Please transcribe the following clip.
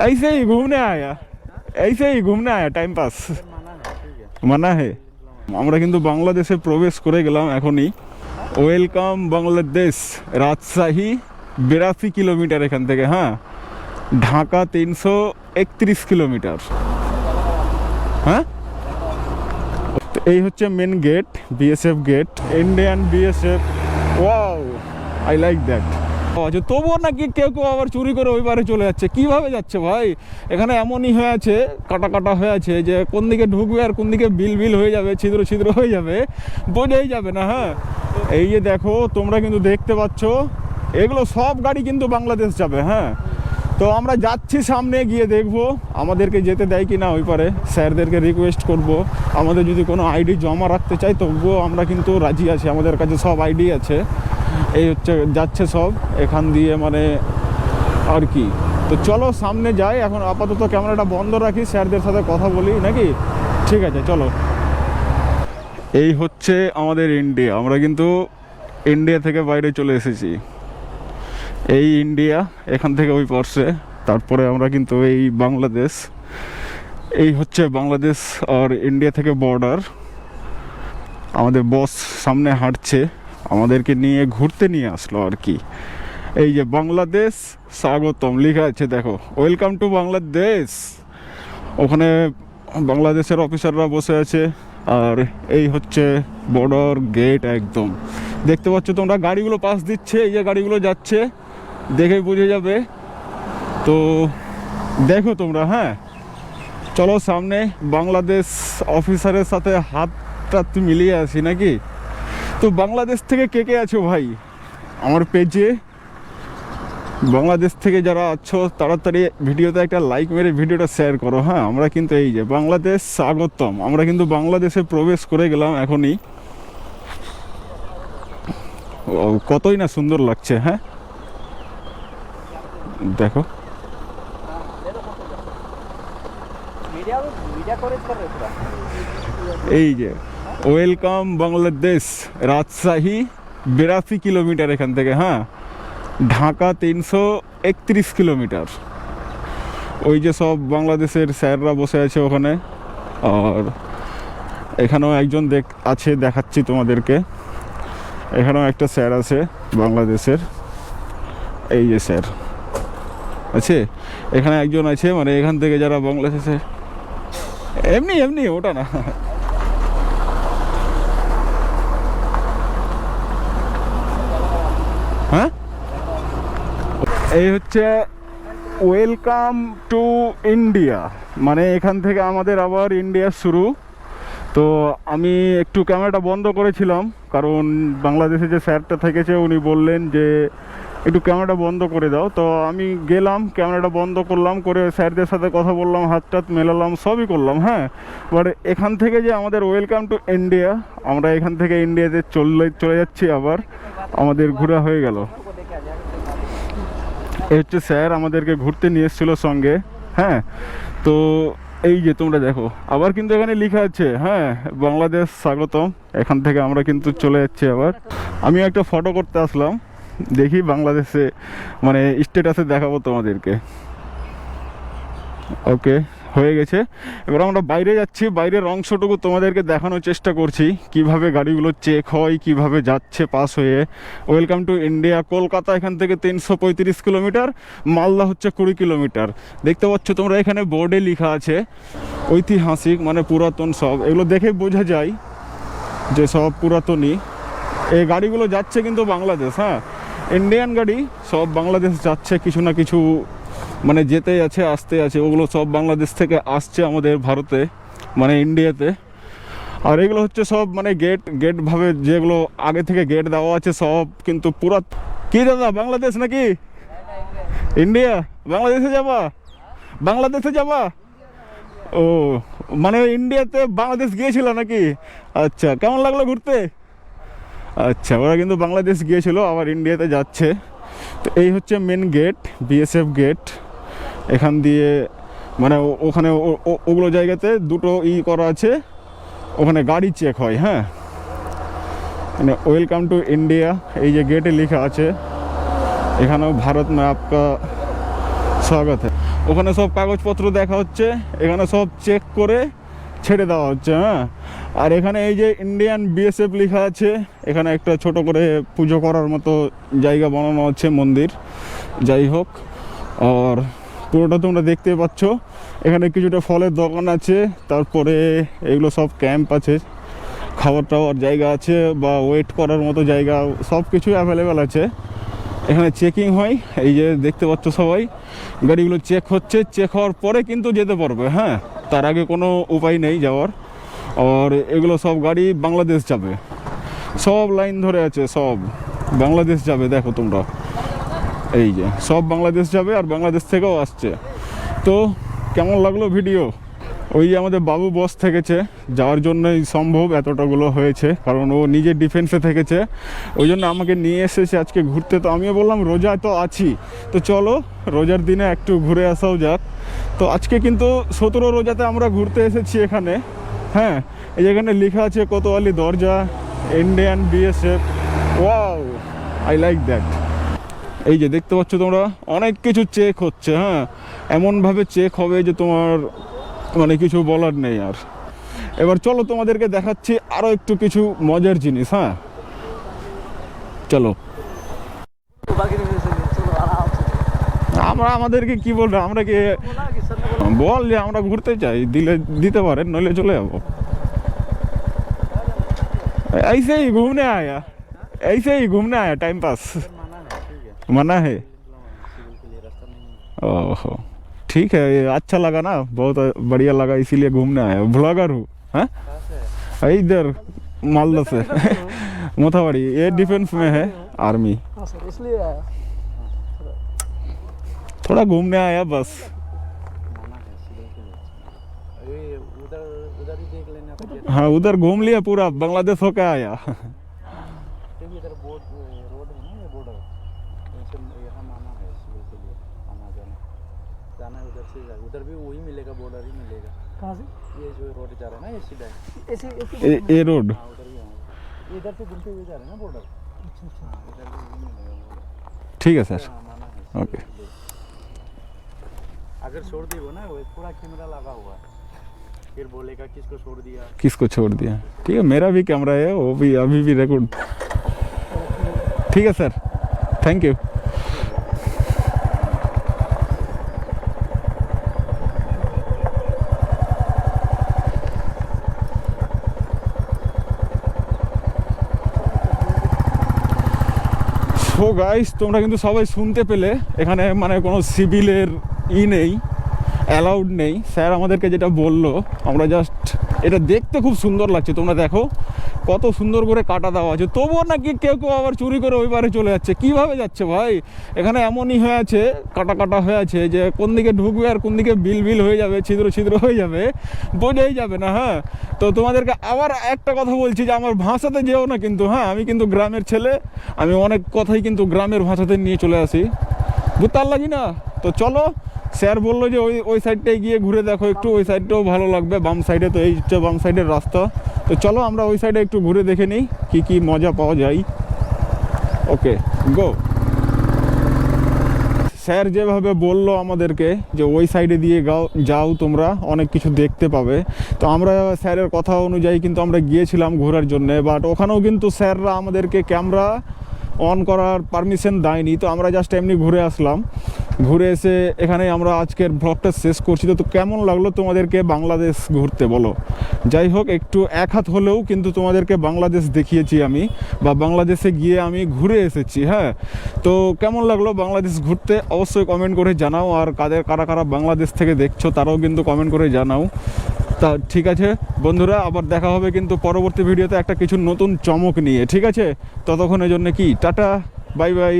ऐसे ही घूमने आया ऐसे ही घूमने आया टाइम पास মানা হে আমরা কিন্তু বাংলাদেশে প্রবেশ করে গেলাম এখনই ওয়েলকাম বাংলাদেশ রাজশাহী বিরাশি কিলোমিটার এখান থেকে হ্যাঁ ঢাকা তিনশো একত্রিশ কিলোমিটার হ্যাঁ তো এই হচ্ছে main gate BSF gate Indian BSF wow I like that আচ্ছা তবুও নাকি কেউ কেউ আবার চুরি করে ওই পারে চলে যাচ্ছে। কীভাবে যাচ্ছে ভাই? এখানে এমনই হয়ে আছে, কাটা কাটা হয়ে আছে যে কোন দিকে ঢুকবে আর কোন দিকে বিল বিল হয়ে যাবে, ছিদ্র ছিদ্র হয়ে যাবে, বোঝাই যাবে না হ্যাঁ? এই যে দেখো, তোমরা কিন্তু দেখতে পাচ্ছ, এগুলো সব গাড়ি কিন্তু বাংলাদেশ যাবে হ্যাঁ? তো আমরা যাচ্ছি সামনে গিয়ে দেখব, আমাদেরকে যেতে দেয় কি না ওই পারে। স্যারদেরকে রিকোয়েস্ট করব। আমাদের যদি কোনো আইডি জমা রাখতে চাই তবুও আমরা কিন্তু রাজি আছি। আমাদের কাছে সব আইডি আছে। এই হচ্ছে যাচ্ছে সব, এখান দিয়ে মানে আর কি। তো চলো সামনে যাই, এখন আপাতত ক্যামেরাটা বন্ধ রাখি, স্যারদের সাথে কথা বলি, নাকি? ঠিক আছে, চলো। এই হচ্ছে আমাদের ইন্ডিয়া, আমরা কিন্তু ইন্ডিয়া থেকে বাইরে চলে এসেছি। এই ইন্ডিয়া, এখান থেকে ওই পার্শ্বে তারপরে আমরা কিন্তু এই বাংলাদেশ। এই হচ্ছে বাংলাদেশ আর ইন্ডিয়া থেকে বর্ডার আমাদের বস সামনে হাঁটছে। আমাদেরকে নিয়ে ঘুরতে নিয়ে আসলো আর কি। এই যে বাংলাদেশ, স্বাগতম। লেখা আছে, দেখো ওয়েলকাম টু বাংলাদেশ ওখানে বাংলাদেশের অফিসাররা বসে আছে, আর এই হচ্ছে বর্ডার গেট একদম। দেখতে পাচ্ছ তোমরা, গাড়িগুলো পাস দিচ্ছে, এই যে গাড়িগুলো যাচ্ছে দেখে বুঝে যাবে। তো দেখো তোমরা হ্যাঁ চলো সামনে বাংলাদেশ অফিসারের সাথে হাত টাত মিলিয়ে আসি নাকি? তো বাংলাদেশ থেকে কে কে আছো ভাই? আমার পেজে। বাংলাদেশ থেকে যারা আছো তাড়াতাড়ি ভিডিওতে একটা লাইক মেরে ভিডিওটা শেয়ার করো হ্যাঁ? আমরা কিন্তু এই যে বাংলাদেশ স্বাগতম। আমরা কিন্তু বাংলাদেশে প্রবেশ করে গেলাম এখনই। কতই না সুন্দর লাগছে হ্যাঁ? দেখো। এই যে ওয়েলকাম বাংলাদেশ রাজশাহী বিরাশি কিলোমিটার এখান থেকে হ্যাঁ? ঢাকা তিনশো একত্রিশ কিলোমিটার। ওই যে সব বাংলাদেশের স্যাররা বসে আছে ওখানে। আর এখানেও একজন দেখ, আছে, দেখাচ্ছি তোমাদেরকে। এখানেও একটা স্যার আছে বাংলাদেশের। এই যে স্যার। আছে? এখানে একজন আছে মানে এখান থেকে যারা বাংলাদেশে, এমনি এমনি, ওটা না হ্যাঁ এই হচ্ছে ওয়েলকাম টু ইন্ডিয়া মানে এখান থেকে আমাদের আবার ইন্ডিয়া শুরু। তো আমি একটু ক্যামেরাটা বন্ধ করেছিলাম, কারণ বাংলাদেশে যে স্যারটা থেকেছে, উনি বললেন যে একটু ক্যামেরাটা বন্ধ করে দাও। তো আমি গেলাম ক্যামেরাটা বন্ধ করলাম, করে স্যারদের সাথে কথা বললাম হাত টাত মেলালাম, সবই করলাম হ্যাঁ? বাট এখান থেকে যে আমাদের ওয়েলকাম টু ইন্ডিয়া আমরা এখান থেকে ইন্ডিয়াতে চলে চলে যাচ্ছি আবার। আমাদের ঘোরা হয়ে গেল। হচ্ছে স্যার আমাদেরকে ঘুরতে নিয়ে এসেছিল সঙ্গে হ্যাঁ? তো এই যে তোমরা দেখো, আবার কিন্তু এখানে লেখা আছে হ্যাঁ বাংলাদেশ স্বাগতম, এখান থেকে আমরা কিন্তু চলে যাচ্ছি আবার। আমি একটা ফটো করতে আসলাম, দেখি বাংলাদেশে মানে স্টেটাসে দেখাবো তোমাদেরকে। ওকে হয়ে গেছে। এবার আমরা বাইরে যাচ্ছি, বাইরের অংশটুকু তোমাদেরকে দেখানোর চেষ্টা করছি। কীভাবে গাড়িগুলো চেক হয়, কীভাবে যাচ্ছে পাস হয়ে। ওয়েলকাম টু ইন্ডিয়া কলকাতা এখান থেকে তিনশো পঁয়ত্রিশ কিলোমিটার, মালদা হচ্ছে কুড়ি কিলোমিটার। দেখতে পাচ্ছ তোমরা এখানে বোর্ডে লেখা আছে, ঐতিহাসিক মানে পুরাতন সব। এগুলো দেখে বোঝা যায় যে সব পুরাতনই। এই গাড়িগুলো যাচ্ছে কিন্তু বাংলাদেশ হ্যাঁ? ইন্ডিয়ান গাড়ি, সব বাংলাদেশ যাচ্ছে কিছু না কিছু মানে যেতে আছে আসতে আছে, ওগুলো সব বাংলাদেশ থেকে আসছে আমাদের ভারতে মানে ইন্ডিয়াতে। আর এগুলো হচ্ছে সব মানে গেট গেট ভাবে যেগুলো আগে থেকে গেট দেওয়া আছে সব কিন্তু পুরা কি দাদা, বাংলাদেশ নাকি? ইন্ডিয়া? বাংলাদেশে যাবা? বাংলাদেশে যাবা? ও মানে ইন্ডিয়াতে বাংলাদেশ গিয়েছিল নাকি? আচ্ছা কেমন লাগল ঘুরতে? আচ্ছা ওরা কিন্তু বাংলাদেশ গিয়েছিল, আবার ইন্ডিয়াতে যাচ্ছে। তো এই হচ্ছে মেন গেট বিএসএফ গেট এখান দিয়ে মানে ওখানে ওগুলো জায়গাতে দুটো ই করা আছে, ওখানে গাড়ি চেক হয় হ্যাঁ। মানে ওয়েলকাম টু ইন্ডিয়া এই যে গেটে লেখা আছে, এখানেও ভারত মে আপকা স্বাগত। ওখানে সব কাগজপত্র দেখা হচ্ছে, এখানে সব চেক করে ছেড়ে দেওয়া হচ্ছে হ্যাঁ। আর এখানে এই যে ইন্ডিয়ান বিএসএফ লেখা আছে, এখানে একটা ছোট করে পুজো করার মতো জায়গা বানানো হচ্ছে মন্দির। যাই হোক, আর পুরোটা তোমরা দেখতে পাচ্ছ। এখানে কিছুটা ফলের দোকান আছে, তারপরে এগুলো সব ক্যাম্প আছে। খাবার টাওয়ার জায়গা আছে বা ওয়েট করার মতো জায়গা সব কিছুই অ্যাভেলেবেল আছে। এখানে চেকিং হয়, এই যে দেখতে পাচ্ছ সবাই, গাড়িগুলো চেক হচ্ছে চেক হওয়ার পরে কিন্তু যেতে পারবে হ্যাঁ? তার আগে কোনো উপায় নেই যাওয়ার। আর এগুলো সব গাড়ি বাংলাদেশ যাবে। সব লাইন ধরে আছে, সব। বাংলাদেশ যাবে, দেখো তোমরা। এই যে, সব বাংলাদেশ যাবে আর বাংলাদেশ থেকেও আসছে। তো কেমন লাগল ভিডিও? ওই যে আমাদের বাবু বস থেকেছে, যাওয়ার জন্যই সম্ভব এতটাগুলো হয়েছে, কারণ ও নিজের ডিফেন্সে থেকেছে। ওই জন্য আমাকে নিয়ে এসেছে আজকে ঘুরতে। তো আমিও বললাম, রোজা তো আছি। তো চলো, রোজার দিনে একটু ঘুরে আসাও যাক। তো আজকে কিন্তু সতেরো রোজাতে আমরা ঘুরতে এসেছি এখানে। হ্যাঁ এই যেখানে লেখা আছে কোতোয়ালি দরজা Indian BSF wow I like that এই যে দেখতে পাচ্ছ তোমরা অনেক কিছু চেক হচ্ছে হ্যাঁ এমনভাবে চেক হবে যে তোমার মানে কিছু বলার নেই আর এবার চলো তোমাদেরকে দেখাচ্ছি আরও একটু কিছু মজার জিনিস হ্যাঁ চলো बाकी नहीं चलो चलो आराम से আমরা আমাদেরকে কি বলবো আমরা কি बोला कि सर ने बोला বল যে আমরা ঘুরতে চাই দিলে দিতে পারেন নইলে চলে যাবো ऐसे ही घूमने आया ऐसे ही घूमने आया टाइम पास मना है? ओहो ठीक है अच्छा लगा ना बहुत बढ़िया लगा इसीलिए घूमने आया ब्लॉगर हूँ हाँ? इधर मालदा से। मोथावाड़ी ये डिफेंस में है आर्मी इसलिए थोड़ा घूमने आया बस। हाँ उधर घूम लिया पूरा बांग्लादेश होकर आया। उधर भी वही मिलेगा बॉर्डर ही मिलेगा। कहाँ से? ये जो रोड जा रहा है ना ये सीधा ऐसे ऐसे ये रोड हाँ उधर भी इधर से घूमते हुए जा रहे हैं ना बॉर्डर हाँ इधर भी मिलेगा ठीक है सर। हाँ, है ओके। अगर छोड़ दी वो ना वो पूरा कैमरा लगा हुआ है। फिर बोलेगा किसको छोड़ दिया? किसको छोड़ दिया? ठीक है मेरा भी कैमरा है वो भी अभी भी रिकॉर्ड ठीक है sir. Thank you so guys তোমরা কিন্তু সবাই শুনতে পেলে। এখানে মানে কোনো সিভিলের ই নেই অ্যালাউড নেই। স্যার আমাদেরকে যেটা বলল, আমরা জাস্ট এটা দেখতে খুব সুন্দর লাগছে। তোমরা দেখো কত সুন্দর করে কাটা দেওয়া আছে। তবুও নাকি কেউ কেউ আবার চুরি করে ওই পারে চলে যাচ্ছে। কীভাবে যাচ্ছে ভাই? এখানে এমনই হয়ে আছে, কাটা কাটা হয়ে আছে যে কোন দিকে ঢুকবে আর কোন দিকে বিল বিল হয়ে যাবে, ছিদ্র ছিদ্র হয়ে যাবে, বোঝাই যাবে না হ্যাঁ? তো তোমাদেরকে আবার একটা কথা বলছি যে আমার ভাষাতে যেও না কিন্তু হ্যাঁ? আমি কিন্তু গ্রামের ছেলে, আমি অনেক কথাই কিন্তু গ্রামের ভাষাতে নিয়ে চলে আসি। বুঝতে পারলাম না? তো চলো স্যার বলল যে ওই ওই সাইডটায় গিয়ে ঘুরে দেখো, একটু ওই সাইডটাও ভালো লাগবে, বাম সাইডে তো এই হচ্ছে বাম সাইডের রাস্তা। তো চলো আমরা ওই সাইডে একটু ঘুরে দেখে নিই, কী কী মজা পাওয়া যায়। ওকে গো স্যার যেভাবে বলল আমাদেরকে যে ওই সাইডে দিয়ে গাও যাও তোমরা, অনেক কিছু দেখতে পাবে। তো আমরা স্যারের কথা অনুযায়ী কিন্তু আমরা গিয়েছিলাম ঘোরার জন্য বাট ওখানেও কিন্তু স্যাররা আমাদেরকে ক্যামেরা অন করার পারমিশন দেয়নি। তো আমরা জাস্ট এমনি ঘুরে আসলাম। ঘুরে এসে এখানে আমরা আজকের ব্লগটা শেষ করছি। তো কেমন লাগল তোমাদেরকে বাংলাদেশ ঘুরতে বলো? যাই হোক, একটু এক হাত হলেও কিন্তু তোমাদেরকে বাংলাদেশ দেখিয়েছি আমি বা বাংলাদেশে গিয়ে আমি ঘুরে এসেছি হ্যাঁ? তো কেমন লাগল বাংলাদেশ ঘুরতে? অবশ্যই কমেন্ট করে জানাও। আর কাদের, কারা কারা বাংলাদেশ থেকে দেখছ তারাও কিন্তু কমেন্ট করে জানাও। তা ঠিক আছে, বন্ধুরা, আবার দেখা হবে কিন্তু পরবর্তী ভিডিওতে একটা কিছু নতুন চমক নিয়ে, ঠিক আছে? ততক্ষণের জন্য কি? Tata, bye bye.